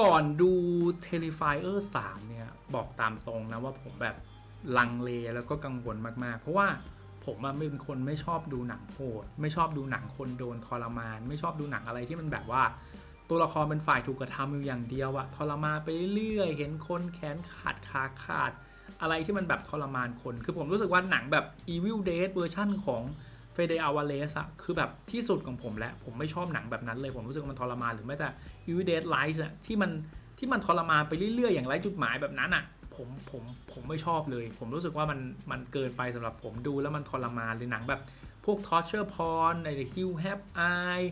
ก่อนดู Terrifier 3 เนี่ย บอกตามตรงนะว่าผมแบบลังเลแล้วก็กังวลมากๆ เพราะว่าผมอะเป็นคนไม่ชอบดูหนังโหดไม่ชอบดูหนังคนโดนทรมาน ไม่ชอบดูหนังอะไรที่มันแบบว่า ตัวละครเป็นฝ่ายถูกกระทำอยู่อย่างเดียวอะทรมานไปเรื่อยเห็นคนแขนขาดขาขาด อะไรที่มันแบบทรมานคน คือผมรู้สึกว่าหนังแบบ Evil Dead เวอร์ชั่นของ เฟเดอาวาเลสอะคือแบบที่สุดของผมแล้ว ผมไม่ชอบหนังแบบนั้นเลย ผมรู้สึกว่ามันทรมานหรือแม้แต่ Evil Dead Rise อะที่มันที่มันทรมานไปเรื่อยๆ อย่างไร้จุดหมายแบบนั้นอะผมผมผมไม่ชอบเลย ผมรู้สึกว่ามันมันเกินไปสำหรับผมดูแล้วมันทรมานเลยหนังแบบพวก torture porn ใน The Hill Have Eye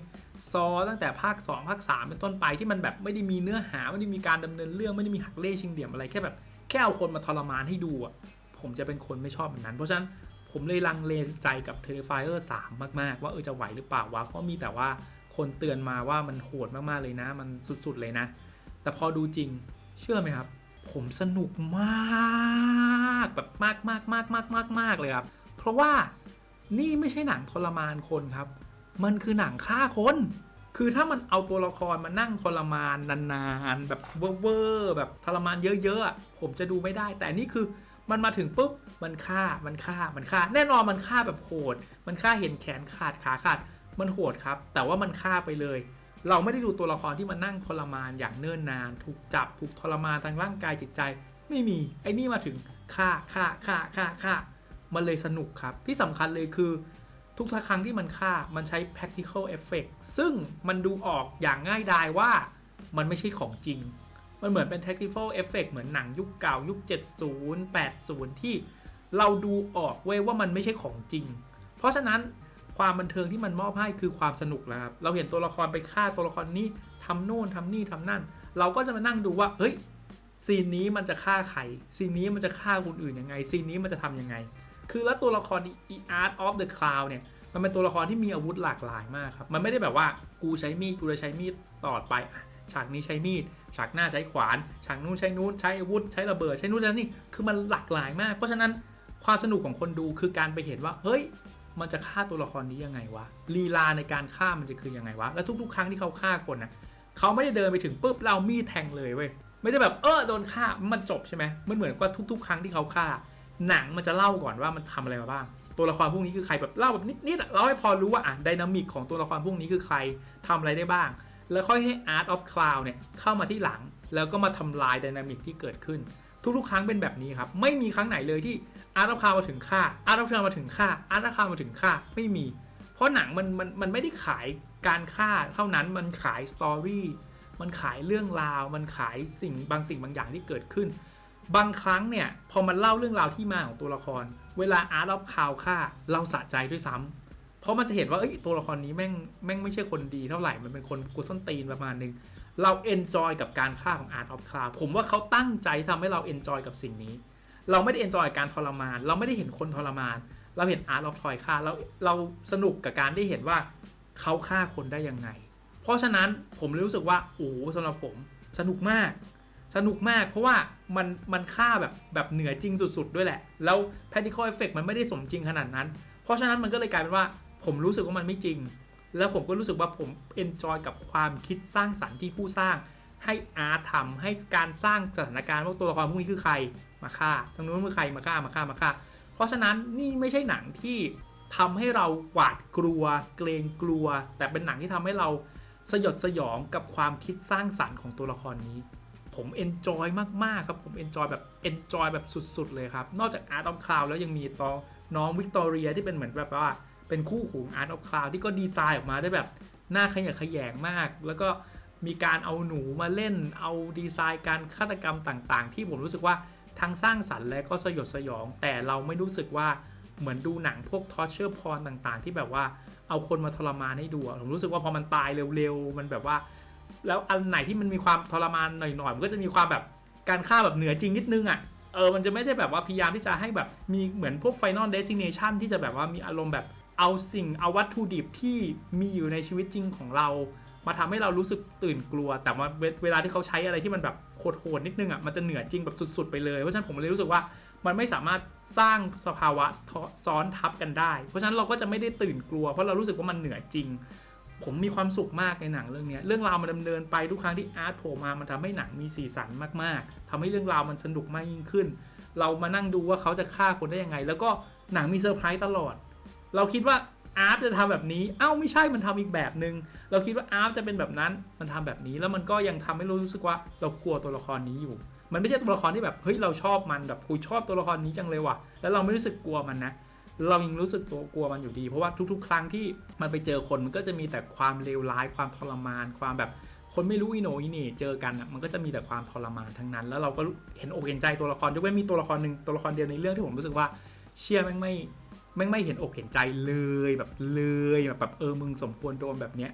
ซอตั้งแต่ภาค 2 ภาค 3 เป็นต้นไปที่มันแบบไม่ได้มีเนื้อหา ไม่ได้มีการดำเนินเรื่องไม่ได้มีหักเล่ชิงเดี่ยมอะไรแค่แบบแค่เอาคนมาทรมานให้ดูอะผมจะเป็นคนไม่ชอบแบบนั้น เพราะฉะนั้น ผมเลยลังเลใจกับ Terrifier 3 มาก ๆ ว่าเออจะไหวหรือเปล่าวะเพราะมีแต่ว่าคนเตือนมาว่ามันโหดมาก ๆ เลยนะ มันสุด ๆ เลยนะ แต่พอดูจริงเชื่อไหมครับ ผมสนุกมากแบบมากมากมากมากมากมากเลยครับ เพราะว่านี่ไม่ใช่หนังทรมานคนครับ มันคือหนังฆ่าคน คือถ้ามันเอาตัวละครมานั่งทรมานนานๆแบบเวอร์แบบทรมานเยอะๆผมจะดูไม่ได้ แต่นี่คือ มันมาถึงปุ๊บมันฆ่ามันฆ่ามันฆ่า แน่นอนมันฆ่าแบบโหด มันฆ่าเห็นแขนขาดขาขาดมันโหดครับ แต่ว่ามันฆ่าไปเลย เราไม่ได้ดูตัวละครที่มานั่งทรมานอย่างเนิ่นนาน ถูกจับถูกทรมานทางร่างกายจิตใจ ไม่มีไอ้นี่มาถึงฆ่าฆ่าฆ่าฆ่าฆ่ามันเลยสนุกครับ ที่สำคัญเลยคือ ทุกครั้งที่มันฆ่ามันใช้ practical effect ซึ่งมันดูออกอย่างง่ายดายว่ามันไม่ใช่ของจริง มันเหมือนเป็น practical effect เหมือนหนังยุคเก่ายุค 70 80 ที่เราดูออกเว้ยว่ามันไม่ใช่ของจริง เพราะฉะนั้นความบันเทิงที่มันมอบให้คือความสนุกแล้วครับ เราเห็นตัวละครไปฆ่าตัวละครนี้ทำโน่นทำนี่ทำนั่น เราก็จะมานั่งดูว่า เฮ้ย ซีนนี้มันจะฆ่าใคร ซีนนี้มันจะฆ่าคนอื่นยังไง ซีนนี้มันจะทำยังไง คือแล้วตัวละคร E Art of the Clown เนี่ย มันเป็นตัวละครที่มีอาวุธหลากหลายมากครับ มันไม่ได้แบบว่า กูใช้มีด กูจะใช้มีดตลอดไปอะ ฉากนี้ใช้มีด ฉากหน้าใช้ขวาน ฉากนู้นใช้นู้นใช้อาวุธใช้ระเบิดใช้นู้นใช้นี่คือมันหลากหลายมาก เพราะฉะนั้นความสนุกของคนดูคือการไปเห็นว่า เฮ้ย มันจะฆ่าตัวละครนี้ยังไงวะลีลาในการฆ่ามันจะคือยังไงวะและทุก ๆ ครั้งที่เขาฆ่าคนนะเขาไม่ได้เดินไปถึงปุ๊บเรามีดแทงเลยเว้ยไม่ได้แบบเออโดนฆ่ามันจบใช่ไหมมันเหมือนว่าทุก ๆ ครั้งที่เขาฆ่า หนังมันจะเล่าก่อนว่ามันทำอะไรมาบ้างตัวละครพวกนี้คือใครแบบเล่าแบบนิดๆเล่าให้พอรู้ว่าอะไดนามิกของตัวละครพวกนี้คือใครทำอะไรได้บ้าง แล้วค่อยให้ Art of Cloud เนี่ยเข้ามาที่หลัง แล้วก็มาทำลายไดนามิกที่เกิดขึ้น ทุกๆ ครั้งเป็นแบบนี้ครับ ไม่มีครั้งไหนเลยที่ Art of Cloud มาถึงฆ่า Art of Cloud มาถึงฆ่า Art of Cloud มาถึงฆ่าไม่มี เพราะหนังมันมันมันไม่ได้ขายการฆ่าเท่านั้นมันขายสตอรี่มันขายเรื่องราว มันขายสิ่งบางสิ่งบางอย่างที่เกิดขึ้น บางครั้งเนี่ยพอมันเล่าเรื่องราวที่มาของตัวละคร เวลาอาร์ตออฟคาวฆ่าเราสะใจด้วยซ้ำ เพราะมันจะเห็นว่าเอ้ยตัวละครนี้แม่งแม่งไม่ใช่คนดีเท่าไหร่มันเป็นคนกุศลตีนประมาณนึงเราเอนจอยกับการฆ่าของอาร์ตออฟคลาผมว่าเขาตั้งใจทำให้เราเอนจอยกับสิ่งนี้ เราไม่ได้เอนจอยการทรมาน เราไม่ได้เห็นคนทรมาน เราเห็นอาร์ตออฟทอยฆ่าแล้วเราสนุกกับการได้เห็นว่าเขาฆ่าคนได้ยังไง เพราะฉะนั้นผมเลยรู้สึกว่าโอ้สำหรับผมสนุกมาก สนุกมากเพราะว่ามันมันฆ่าแบบแบบเหนือจริงสุด ๆ ด้วยแหละ แล้ว practical effect มันไม่ได้สมจริงขนาดนั้น เพราะฉะนั้นมันก็เลยกลายเป็นว่า ผมรู้สึกว่ามันไม่จริง แล้วผมก็รู้สึกว่าผม enjoy กับความคิดสร้างสรรค์ที่ผู้สร้าง ให้อาร์ตทำให้การสร้างสถานการณ์ว่าตัวละครพวกนี้คือใครมาฆ่าตรงนู้นคือใครมาฆ่ามาฆ่ามาฆ่า เพราะฉะนั้นนี่ไม่ใช่หนังที่ทำให้เราหวาดกลัว เกรงกลัว แต่เป็นหนังที่ทำให้เราสยดสยองกับความคิดสร้างสรรค์ของตัวละครนี้ ผมเอนจอยมาก ๆ ครับ ผมเอนจอยแบบเอนจอยแบบสุด ๆ เลยครับ นอกจาก Art of Cloud แล้วยังมีตอน้องวิกตอเรียที่เป็นเหมือนแบบว่า เป็นคู่หู Art of Cloud ที่ก็ดีไซน์ออกมาได้แบบหน้าขยะแขยงมาก แล้วก็มีการเอาหนูมาเล่น เอาดีไซน์การฆาตกรรมต่างๆ ที่ผมรู้สึกว่าทั้งสร้างสรรค์และก็สยดสยอง แต่เราไม่รู้สึกว่าเหมือนดูหนังพวก torture porn ต่างๆ ที่แบบว่าเอาคนมาทรมานให้ดูผมรู้สึกว่าพอมันตายเร็วๆ มันแบบว่า แล้วอันไหนที่มันมีความทรมานหน่อยๆ มันก็จะมีความแบบการฆ่าแบบเหนือจริงนิดนึงอะ เออ มันจะไม่ได้แบบว่าพยายามที่จะให้แบบมีเหมือนพวก Final Destination ที่จะแบบว่ามีอารมณ์แบบ เอาสิ่งเอาวัตถุดิบที่มีอยู่ในชีวิตจริงของเรา มาทำให้เรารู้สึกตื่นกลัว แต่ว่าเวลาที่เขาใช้อะไรที่มันแบบโหดๆนิดนึงอะมันจะเหนือจริงแบบสุด ๆ ไปเลยเพราะฉะนั้นผมเลยรู้สึกว่ามันไม่สามารถสร้างสภาวะซ้อนทับกันได้ เพราะฉะนั้นเราก็จะไม่ได้ตื่นกลัว เพราะเรารู้สึกว่ามันเหนือจริง ผมมีความสุขมากในหนังเรื่องนี้เรื่องราวมันดำเนินไปทุกครั้งที่อาร์ตโผล่มามันทำให้หนังมีสีสันมากๆทำให้เรื่องราวมันสนุกมากยิ่งขึ้น เรามานั่งดูว่าเขาจะฆ่าคนได้ยังไง แล้วก็หนังมีเซอร์ไพรส์ตลอด เราคิดว่าอาร์ตจะทำแบบนี้ เอ้าไม่ใช่มันทำอีกแบบหนึง่งเราคิดว่าอาร์ตจะเป็นแบบนั้น มันทำแบบนี้แล้วมันก็ยังทำให้เรารู้สึกว่าเรากลัวตัวละครนี้อยู่ มันไม่ใช่ตัวละครที่แบบเฮ้ยเราชอบมันแบบกูชอบตัวละครนี้จังเลยว่ะ แล้วเราไม่รู้สึกกลัวมันนะ เรายังรู้สึกตัวกลัวมันอยู่ดี เพราะว่าทุก ๆ ครั้งที่มันไปเจอคนมันก็จะมีแต่ความเลวร้ายความทรมาน ความแบบคนไม่รู้อีโนอีเหน่เจอกันอะมันก็จะมีแต่ความทรมานทั้งนั้น แล้วเราก็เห็นอกเห็นใจตัวละครยกเว้นมีตัวละครหนึ่งตัวละครเดียวในเรื่องที่ผมรู้สึกว่าเชื่อแม่งไม่ ม่งไม่เห็นอกเห็นใจเลยแบบเลยแบบเออมึงสมควรโดนแบบเนี้ย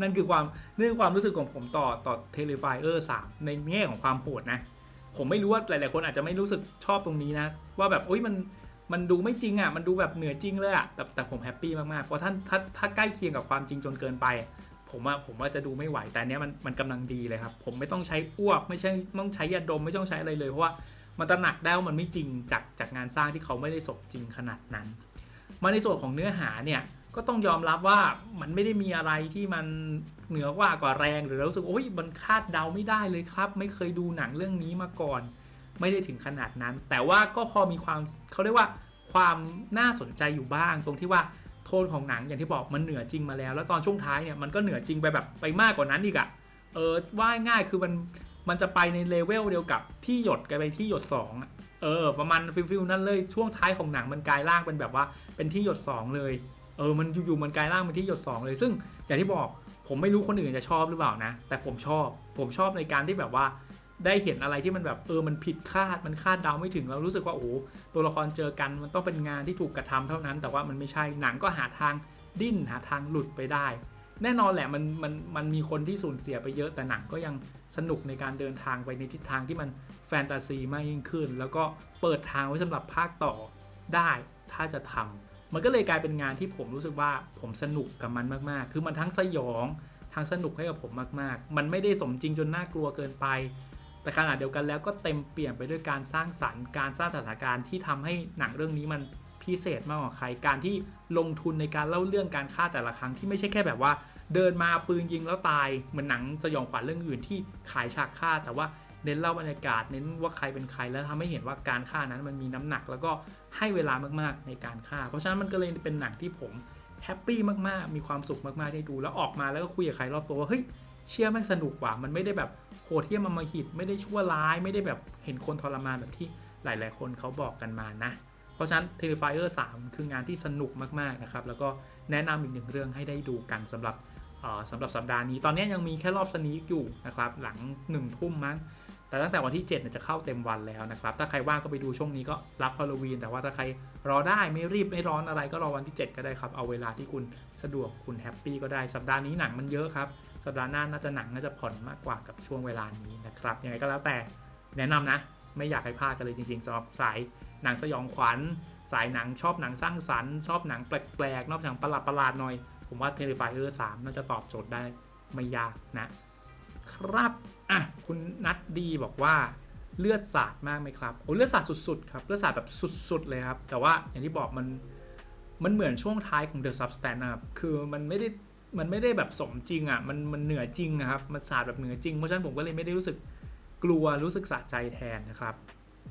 นั่นคือความนี่คือความรู้สึกของผมต่อต่อเทเลไฟเออร์สามในแง่ของความโหดนะ ผมไม่รู้ว่าหลายๆคนอาจจะไม่รู้สึกชอบตรงนี้นะ ว่าแบบอุ้ยมันมันดูไม่จริงอะ มันดูแบบเหนือจริงเลยอะแต่แต่ผมแฮปปี้มากๆเพราะท่านถ้าถ้าใกล้เคียงกับความจริงจนเกินไป ผมว่าผมว่าจะดูไม่ไหวแต่เนี้ยมันมันกำลังดีเลยครับ ผมไม่ต้องใช้อ้วกไม่ใช่ต้องใช้ยาดมไม่ต้องใช้อะไรเลยเพราะว่า มันตระหนักได้ว่ามันไม่จริงจากจากงานสร้างที่เขาไม่ได้สมจริงขนาดนั้น มาในส่วนของเนื้อหาเนี่ยก็ต้องยอมรับว่ามันไม่ได้มีอะไรที่มันเหนือกว่ากว่าแรงหรือเรารู้สึกโอ้ยมันคาดเดาไม่ได้เลยครับ ไม่เคยดูหนังเรื่องนี้มาก่อน ไม่ได้ถึงขนาดนั้น แต่ว่าก็พอมีความเขาเรียกว่าความน่าสนใจอยู่บ้าง ตรงที่ว่าโทนของหนังอย่างที่บอกมันเหนือจริงมาแล้ว แล้วตอนช่วงท้ายเนี่ยมันก็เหนือจริงไปแบบไปมากกว่านั้นอีกอะเออว่าง่ายคือมัน มันจะไปในเลเวลเดียวกับที่หยดกันไปที่หยด2อะเออ ประมาณฟิลฟิลนั่นเลยช่วงท้ายของหนังมันกลายร่างเป็นแบบว่าเป็นที่หยด 2 เลย เออ มันอยู่ๆมันกลายร่างเป็นที่หยด 2 เลย ซึ่งอย่างที่บอกผมไม่รู้คนอื่นจะชอบหรือเปล่านะ แต่ผมชอบ ผมชอบในการที่แบบว่าได้เห็นอะไรที่มันแบบเออมันผิดคาดมันคาดเดาไม่ถึงเรารู้สึกว่าโอ้ตัวละครเจอกันมันต้องเป็นงานที่ถูกกระทำเท่านั้น แต่ว่ามันไม่ใช่หนังก็หาทางดิ้นหาทางหลุดไปได้ แน่นอนแหละมันมันมันมีคนที่สูญเสียไปเยอะแต่หนังก็ยังสนุกในการเดินทางไปในทิศทางที่มันแฟนตาซีมากยิ่งขึ้น แล้วก็เปิดทางไว้สำหรับภาคต่อได้ถ้าจะทำมันก็เลยกลายเป็นงานที่ผมรู้สึกว่าผมสนุกกับมันมากๆ คือมันทั้งสยองทั้งสนุกให้กับผมมากๆ มันไม่ได้สมจริงจนน่ากลัวเกินไป แต่ขนาดเดียวกันแล้วก็เต็มเปี่ยมไปด้วยการสร้างสรรค์การสร้างสถานการณ์ที่ทำให้หนังเรื่องนี้มัน พิเศษมากกว่าใคร การที่ลงทุนในการเล่าเรื่องการฆ่าแต่ละครั้งที่ไม่ใช่แค่แบบว่า เดินมาปืนยิงแล้วตายเหมือนหนังสยองขวัญเรื่องอื่นที่ขายฉากฆ่า แต่ว่าเน้นเล่าบรรยากาศเน้นว่าใครเป็นใครแล้วทำให้เห็นว่าการฆ่านั้นมันมีน้ำหนักแล้วก็ให้เวลามากๆในการฆ่า เพราะฉะนั้นมันก็เลยเป็นหนังที่ผมแฮปปี้มากๆ มีความสุขมากๆได้ดู แล้วออกมาแล้วก็คุยกับใครรอบตัวว่าเฮ้ยเชื่อม่งสนุกกว่ะมันไม่ได้แบบโหดเที่ยมมามหิดไม่ได้ชั่วร้าย ไม่ได้แบบเห็นคนทรมานแบบที่หลาย ๆ คนเขาบอกกันมานะ ราะฉะนั้น Terrifier 3 คืองานที่สนุกมากๆนะครับ แล้วก็แนะนำอีกหนึ่งเรื่องให้ได้ดูกันสำหรับสำหรับสัปดาห์นี้ ตอนนี้ยังมีแค่รอบสนีกอยู่นะครับ หลัง1นึ่ทุ่มมั้ง แต่ตั้งแต่วันที่7เนี่ยจะเข้าเต็มวันแล้วนะครับ ถ้าใครว่างก็ไปดูช่วงนี้ก็รับฮาโลวีน แต่ว่าถ้าใครรอได้ไม่รีบไม่ร้อนอะไรก็รอวันที่ 7 ก็ได้ครับ เอาเวลาที่คุณสะดวกคุณแฮปปี้ก็ได้ สัปดาห์นี้หนังมันเยอะครับ สัปดาห์หน้าน่าจะหนังน่าจะผ่อนมากกว่ากับช่วงเวลานี้นะครับ ยังไงก็แล้วแต่แนะนำนะ ไม่อยากให้พลาดกันเลยจริงๆสำหรับสาย หนังสยองขวัญ สายหนังชอบหนังสร้างสรรค์ชอบหนังแปลกๆนอกจากประหลาดประหลาดๆหน่อย ผมว่า Terrifier 3 น่าจะตอบโจทย์ได้ไม่ยากนะ ครับอะคุณนัดดีบอกว่าเลือดสาดมากไหมครับโอ้เลือดสาดสุดๆครับเลือดสาดแบบสุดๆเลยครับ แต่ว่าอย่างที่บอกมันมันเหมือนช่วงท้ายของ The Substance นะครับคือมันไม่ได้มันไม่ได้แบบสมจริงอะมันมันเหนือจริงอะครับมันสาดแบบเหนือจริงเพราะฉะนั้นผมก็เลยไม่ได้รู้สึกกลัวรู้สึกสะใจแทนนะครับ